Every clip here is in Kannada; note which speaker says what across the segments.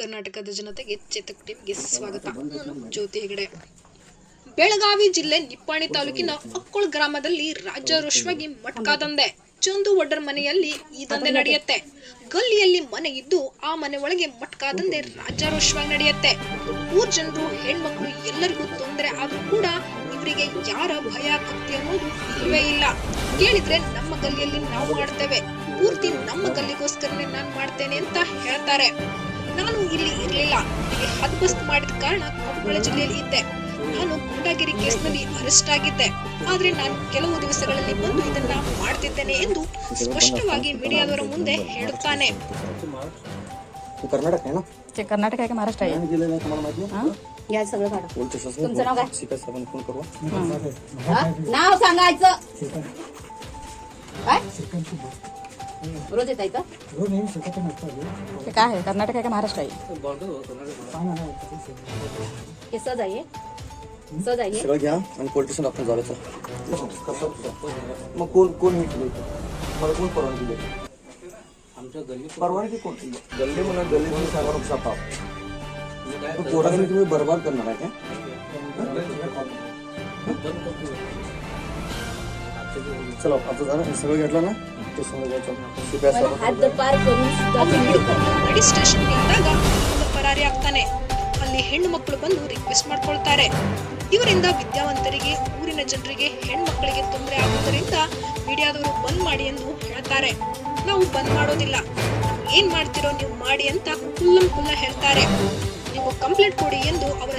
Speaker 1: ಕರ್ನಾಟಕದ ಜನತೆಗೆ ಚೇತಕ್ ಟಿವಿಗೆ ಸ್ವಾಗತ. ನಾನು ಜ್ಯೋತಿ ಹೆಗಡೆ. ಬೆಳಗಾವಿ ಜಿಲ್ಲೆ ನಿಪ್ಪಾಣಿ ತಾಲೂಕಿನ ಅಕ್ಕೋಳ್ ಗ್ರಾಮದಲ್ಲಿ ರಾಜಾರೋಷವಾಗಿ ಮಟ್ಕಾ ದಂಧೆ. ಚಂದು ಒಡ್ಡರ್ ಮನೆಯಲ್ಲಿ ಈ ದಂಧೆ ನಡೆಯುತ್ತೆ. ಗಲ್ಲಿಯಲ್ಲಿ ಮನೆ ಇದ್ದು ಆ ಮನೆ ಒಳಗೆ ಮಟ್ಕಾ ದಂಧೆ ರಾಜಾರೋಷವಾಗಿ ನಡೆಯುತ್ತೆ. ಊರ್ ಜನರು ಹೆಣ್ಮಕ್ಳು ಎಲ್ಲರಿಗೂ ತೊಂದರೆ ಆದ್ರೂ ಕೂಡ ಇವರಿಗೆ ಯಾರ ಭಯ ಕತ್ತಿ ಅನ್ನೋದು ಇಲ್ವೇ ಇಲ್ಲ. ಕೇಳಿದ್ರೆ ನಮ್ಮ ಗಲ್ಲಿಯಲ್ಲಿ ನಾವು ಮಾಡ್ತೇವೆ. ಪೂರ್ತಿ ನಮ್ಮ ಗಲ್ಲಿಗೋಸ್ಕರನೇ ನಾನು ಮಾಡ್ತೇನೆ ಅಂತ ಹೇಳ್ತಾರೆ. ನಾನು ಇಲ್ಲಿ ಇರ್ಲಿಲ್ಲ ಇಲ್ಲಿ ಹದ್ಬಸ್ತ್ ಮಾಡಿದ ಕಾರಣ ಕೊಪ್ಪಳ ಜಿಲ್ಲೆಯಲ್ಲಿ ಇದ್ದೆ ನಾನು ಗೂಂಡಾಗಿರಿ ಕೇಸ್ನಲ್ಲಿ ಅರೆಸ್ಟ್ ಆಗಿದ್ದೆ ಆದ್ರೆ ನಾನು ಕೆಲವು ದಿವಸಗಳಲ್ಲಿ ಬಂದು ಇದನ್ನ ಮಾಡ್ತಿದ್ದೇನೆ ಎಂದು ಸ್ಪಷ್ಟವಾಗಿ ಮೀಡಿಯಾದವರ ಮುಂದೆ ಹೇಳುತ್ತಾನೆ
Speaker 2: तू कर्नाटक आहे ना
Speaker 3: ते कर्नाटक आहे का महाराष्ट्र आहे
Speaker 2: आणि गेलेलं आहे तुम्हाला माहिती
Speaker 3: हा?
Speaker 4: या सगळं काढा
Speaker 2: पोलीस स्टेशन
Speaker 4: तुमचं नाव काय?
Speaker 2: शिकायचं आपण फोन करू
Speaker 4: हा? नाव सांगायचं काय रोज येता इथं
Speaker 3: ते काय आहे? कर्नाटक आहे का महाराष्ट्र आहे?
Speaker 4: हे सहज आहे. सहज आहे.
Speaker 2: सगळं घ्या आणि पोलीस स्टेशन आपण जायचं मग कोण कोण हे केलं मला कोण परवानगी दिली? आमच्या गल्ली परवानगी कोण? गल्ली म्हणा गल्ली म्हणून सांगा नुकसा पाप. तो पोरांनी तुम्ही बरबाद करणार आहे काय चला आता झालं हे सगळं घेतलं ना ते सगळं घ्यायचं शिकायचं
Speaker 4: मला हात पार करून सुद्धा
Speaker 1: ಅವನು
Speaker 4: तुम्ही
Speaker 1: ಹಿಡ್ಕೊಂಡು ನಡಿ ಸ್ಟೇಷನ್ ಇದ್ದಾಗ ಅವನು ಪರಾರಿ ಆಗ್ತಾನೆ ಅಲ್ಲಿ ಹೆಣ್ಣು ಮಕ್ಕಳು ಬಂದು ರಿಕ್ವೆಸ್ಟ್ ಮಾಡ್ಕೊಳ್ತಾರೆ ಇವರಿಂದ ವಿದ್ಯಾವಂತರಿಗೆ ಊರಿನ ಜನರಿಗೆ ಹೆಣ್ಮಕ್ಳಿಗೆ ತೊಂದರೆ ಆಗುವುದರಿಂದ ಮೀಡಿಯಾದವರು ಬಂದ್ ಮಾಡಿ ಎಂದು ಹೇಳ್ತಾರೆ ನಾವು ಬಂದ್ ಮಾಡೋದಿಲ್ಲ ಏನ್ ಮಾಡ್ತಿರೋ ನೀವು ಮಾಡಿ ಅಂತ ಕುಲ್ಲಂ ಕುಲ್ಲ ಹೇಳ್ತಾರೆ ನೀವು ಕಂಪ್ಲೇಂಟ್ ಕೊಡಿ ಎಂದು ಅವರ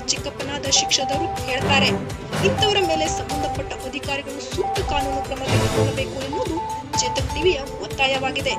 Speaker 1: ಚಿಕ್ಕಪ್ಪನಾದ ಶಿಕ್ಷಕರು ಹೇಳ್ತಾರೆ, ಇಂಥವರ ಮೇಲೆ ಸಂಬಂಧಪಟ್ಟ ಅಧಿಕಾರಿಗಳು ಸೂಕ್ತ ಕಾನೂನು ಕ್ರಮ ತೆಗೆದುಕೊಳ್ಳಬೇಕು ಎನ್ನುವುದು ಚೇತಕ್ ಟಿವಿಯ ಒತ್ತಾಯವಾಗಿದೆ.